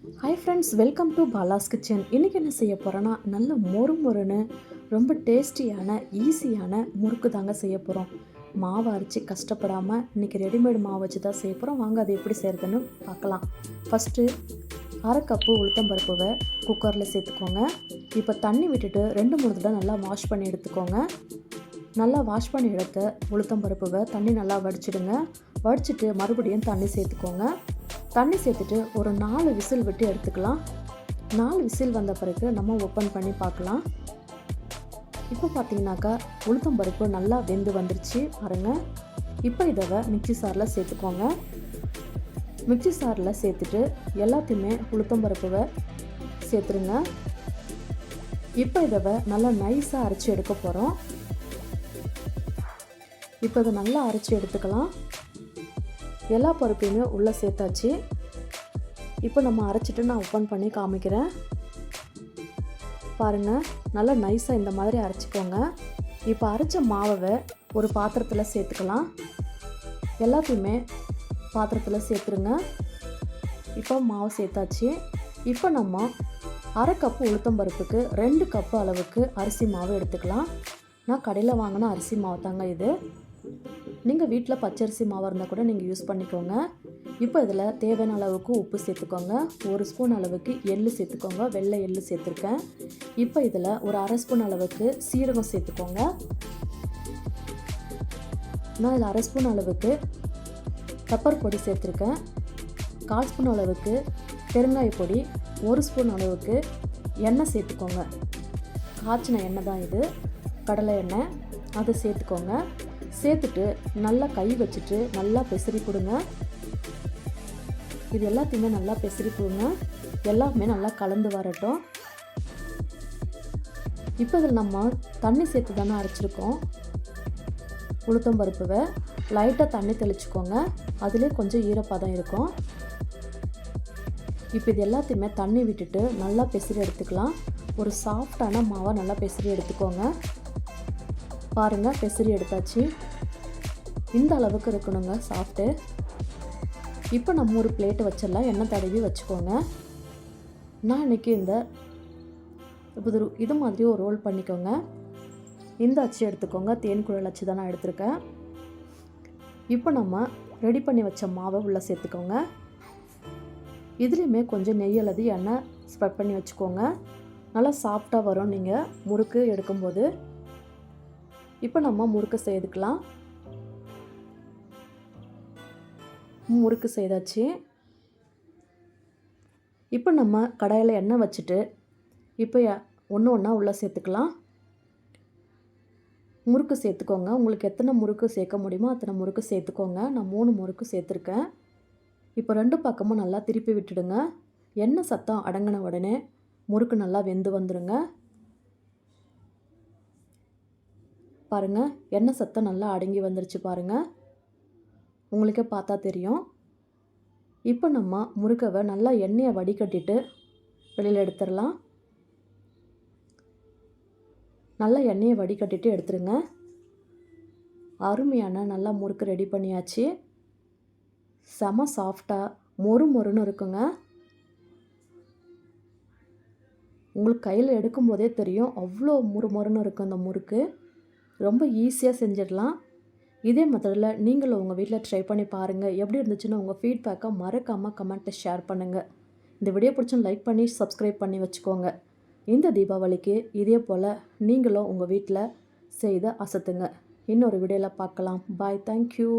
Hi friends welcome to Bala's kitchen இன்றைக்கி என்ன செய்ய போகிறோன்னா நல்ல மொறு மொறுன்னு ரொம்ப டேஸ்டியான ஈஸியான முறுக்கு தாங்க செய்ய போகிறோம் மாவை அரைச்சி கஷ்டப்படாமல் இன்றைக்கி ரெடிமேட் மாவு வச்சு தான் செய்ய போகிறோம் வாங்க அது எப்படி செய்கிறதுன்னு பார்க்கலாம். ஃபஸ்ட்டு அரை கப்பு உளுத்தம்பருப்புவை குக்கரில் சேர்த்துக்கோங்க. இப்போ தண்ணி விட்டுட்டு ரெண்டு மூணு தடவை நல்லா வாஷ் பண்ணி எடுத்துக்கோங்க. நல்லா வாஷ் பண்ணி எடுத்த உளுத்தம்பருப்புவை தண்ணி நல்லா வடிச்சிடுங்க. வடிச்சிட்டு மறுபடியும் தண்ணி சேர்த்துக்கோங்க. தண்ணி சேர்த்துட்டு ஒரு நாலு விசில் விட்டு எடுத்துக்கலாம். நாலு விசில் வந்த பிறகு நம்ம ஓப்பன் பண்ணி பார்க்கலாம். இப்போ பார்த்தீங்கன்னாக்கா உளுத்தம்பருப்பு நல்லா வெந்து வந்துருச்சு பாருங்கள் இப்போ இதை மிக்சி சாரில் சேர்த்துக்கோங்க. மிக்சி சாரில் சேர்த்துட்டு எல்லாத்தையுமே உளுத்தம்பருப்புவை சேர்த்துருங்க. இப்போ இதை நல்லா நைஸாக அரைச்சி எடுக்க போகிறோம் இப்போ இதை நல்லா அரைச்சி எடுத்துக்கலாம். எல்லா பருப்பையுமே உள்ளே சேர்த்தாச்சு. இப்போ நம்ம அரைச்சிட்டு நான் ஓப்பன் பண்ணி காமிக்கிறேன். பாருங்கள் நல்லா நைஸாக இந்த மாதிரி அரைச்சிக்கோங்க. இப்போ அரைச்ச மாவை ஒரு பாத்திரத்தில் சேர்த்துக்கலாம். எல்லாத்தையுமே பாத்திரத்தில் சேர்த்துருங்க. இப்போ மாவு சேர்த்தாச்சு. இப்போ நம்ம அரை கப்பு உளுத்தம் பருப்புக்கு ரெண்டு கப்பு அளவுக்கு அரிசி மாவு எடுத்துக்கலாம். நான் கடையில் வாங்கின அரிசி மாவு தாங்க இது. நீங்கள் வீட்டில் பச்சரிசி மாவு இருந்தால் கூட நீங்கள் யூஸ் பண்ணிக்கோங்க. இப்போ இதில் தேவையான அளவுக்கு உப்பு சேர்த்துக்கோங்க. ஒரு ஸ்பூன் அளவுக்கு எள்ளு சேர்த்துக்கோங்க. வெள்ளை எள்ளு சேர்த்துருக்கேன். இப்போ இதில் ஒரு அரை ஸ்பூன் அளவுக்கு சீரகம் சேர்த்துக்கோங்க. நான் இதில் அரை ஸ்பூன் அளவுக்கு பெப்பர் பொடி சேர்த்துருக்கேன். கால் ஸ்பூன் அளவுக்கு பெருங்காய பொடி. ஒரு ஸ்பூன் அளவுக்கு எண்ணெய் சேர்த்துக்கோங்க. காய்ச்சின எண்ணெய் தான் இது. கடலை எண்ணெய். அதை சேர்த்துக்கோங்க. சேர்த்துட்டு நல்லா கை வச்சுட்டு நல்லா பெசரி கொடுங்க. இது எல்லாத்தையுமே நல்லா பெசரி கொடுங்க. எல்லாமே நல்லா கலந்து வரட்டும். இப்போ இதில் நம்ம தண்ணி சேர்த்து தானே அரைச்சிருக்கோம். உளுத்தம் பருப்புவை லைட்டாக தண்ணி தெளிச்சுக்கோங்க. அதுலேயே கொஞ்சம் ஈரப்பதம் இருக்கும். இப்போ இது எல்லாத்தையுமே தண்ணி விட்டுட்டு நல்லா பெசரி எடுத்துக்கலாம். ஒரு சாஃப்டான மாவை நல்லா பெசரி எடுத்துக்கோங்க. பாருங்கள் பெசரி எடுத்தாச்சு. இந்த அளவுக்கு இருக்கணுங்க சாஃப்ட்டு. இப்போ நம்ம ஒரு பிளேட்டு வச்சிடலாம். எண்ணெய் தடவி வச்சுக்கோங்க. நான் இன்றைக்கி இந்த இது இது மாதிரி ஒரு ரோல் பண்ணிக்கோங்க. இந்த அச்சு எடுத்துக்கோங்க. தேன் குழல் அச்சு தான் நான் எடுத்திருக்கேன். இப்போ நம்ம ரெடி பண்ணி வச்ச மாவை உள்ளே சேர்த்துக்கோங்க. இதுலேயுமே கொஞ்சம் நெய் அல்லது எண்ணெய் ஸ்ப்ரெட் பண்ணி வச்சுக்கோங்க. நல்லா சாஃப்டாக வரும். நீங்கள் முறுக்கு எடுக்கும்போது. இப்போ நம்ம முறுக்கு செய்துக்கலாம் முறுக்கு செய்தாச்சு. இப்போ நம்ம கடாயில் எண்ணெய் வச்சுட்டு இப்போ ஒன்று ஒன்றா உள்ளே சேர்த்துக்கலாம். முறுக்கு சேர்த்துக்கோங்க. உங்களுக்கு எத்தனை முறுக்கு சேர்க்க முடியுமோ அத்தனை முறுக்கு சேர்த்துக்கோங்க. நான் மூணு முறுக்கு சேர்த்துருக்கேன். இப்போ ரெண்டு பக்கமும் நல்லா திருப்பி விட்டுடுங்க. எண்ணெய் சத்தம் அடங்கின உடனே முறுக்கு நல்லா வெந்து வந்துடுங்க பாருங்கள் எண்ணெய் சத்தம் நல்லா அடங்கி வந்துருச்சு பாருங்கள் உங்களுக்கே பார்த்தா தெரியும். இப்போ நம்ம முறுக்கவை நல்லா எண்ணெயை வடிகட்டிட்டு வெளியில் எடுத்துடலாம். நல்லா எண்ணெயை வடிகட்டிட்டு எடுத்துருங்க அருமையான நல்லா முறுக்கு ரெடி பண்ணியாச்சு. செம சாஃப்டாக மொறு மொறுன்னு இருக்குங்க. உங்களுக்கு கையில் எடுக்கும்போதே தெரியும் அவ்வளோ மொறு மொறுன்னு இருக்கும் இந்த முறுக்கு. ரொம்ப ஈஸியாக செஞ்சிடலாம். இதே மெத்தடில் நீங்களும் உங்கள் வீட்டில் ட்ரை பண்ணி பாருங்கள். எப்படி இருந்துச்சுன்னு உங்கள் ஃபீட்பேக்கை மறக்காமல் கமெண்ட்டை ஷேர் பண்ணுங்கள். இந்த வீடியோ பிடிச்சும் லைக் பண்ணி சப்ஸ்கிரைப் பண்ணி வச்சுக்கோங்க. இந்த தீபாவளிக்கு இதே போல் நீங்களும் உங்கள் வீட்டில் செய்து அசத்துங்க. இன்னொரு வீடியோவில் பார்க்கலாம். Bye thank you